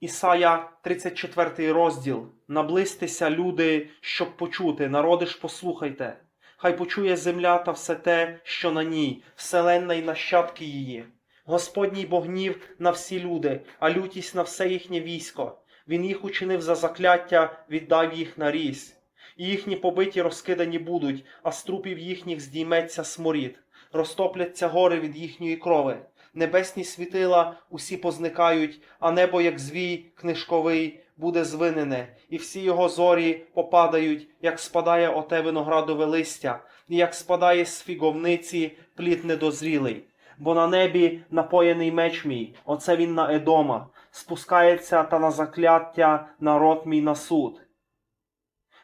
Ісая, 34 розділ. Наблизьтеся, люди, щоб почути, народи ж послухайте. Хай почує земля та все те, що на ній, вселенна й нащадки її. Господній бо гнів на всі люди, а лютість на все їхнє військо. Він їх учинив за закляття, віддав їх на різь. І їхні побиті розкидані будуть, а з трупів їхніх здійметься сморід. Розтопляться гори від їхньої крови. Небесні світила усі позникають, а небо, як звій книжковий, буде звинене, і всі його зорі попадають, як спадає оте виноградове листя, і як спадає з фіговниці плід недозрілий. Бо на небі напоєний меч мій, оце він на Едома, спускається та на закляття народ мій на суд.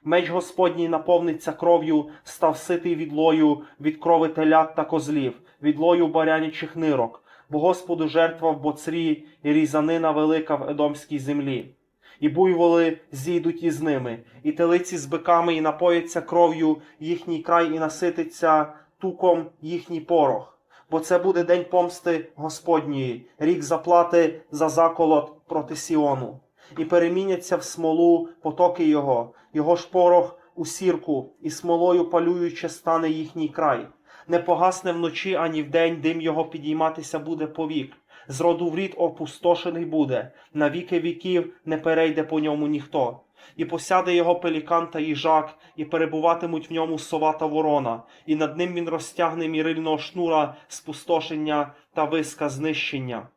Меч Господній наповниться кров'ю, став ситий відлою від крови телят та козлів, відлою барянячих нирок, бо Господу жертва в боцрі і різанина велика в едомській землі. І буйволи зійдуть із ними, і телиці з биками, і напояться кров'ю їхній край, і насититься туком їхній порох. Бо це буде день помсти Господньої, рік заплати за заколот проти Сіону. І переміняться в смолу потоки його, його ж порох у сірку, і смолою палююче стане їхній край. Не погасне вночі ані вдень, дим його підійматися буде повік. З роду в рід опустошений буде, на віки віків не перейде по ньому ніхто. І посяде його пелікан та їжак, і перебуватимуть в ньому сова та ворона, і над ним він розтягне мірильного шнура спустошення та виска знищення.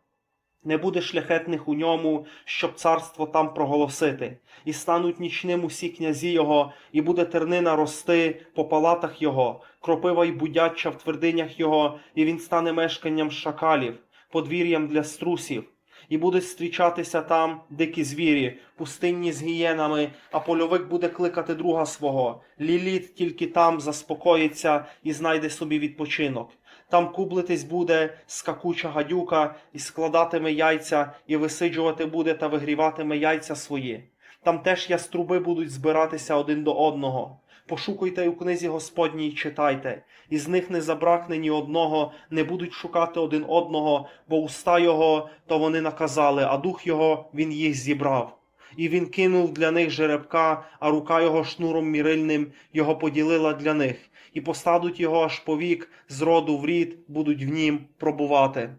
Не буде шляхетних у ньому, щоб царство там проголосити, і стануть нічним усі князі його, і буде тернина рости по палатах його, кропива й будяча в твердинях його, і він стане мешканням шакалів, подвір'ям для струсів. І будуть зустрічатися там дикі звірі, пустинні з гієнами, а польовик буде кликати друга свого. Ліліт тільки там заспокоїться і знайде собі відпочинок. Там кублитись буде скакуча гадюка, і складатиме яйця, і висиджувати буде та вигріватиме яйця свої. Там теж яструби будуть збиратися один до одного. Пошукуйте у книзі Господній, читайте, із них не забракне ні одного, не будуть шукати один одного, бо уста його то вони наказали, а дух його він їх зібрав. І він кинув для них жеребка, а рука його шнуром мірильним його поділила для них, і посадуть його аж повік, з роду в рід будуть в нім пробувати.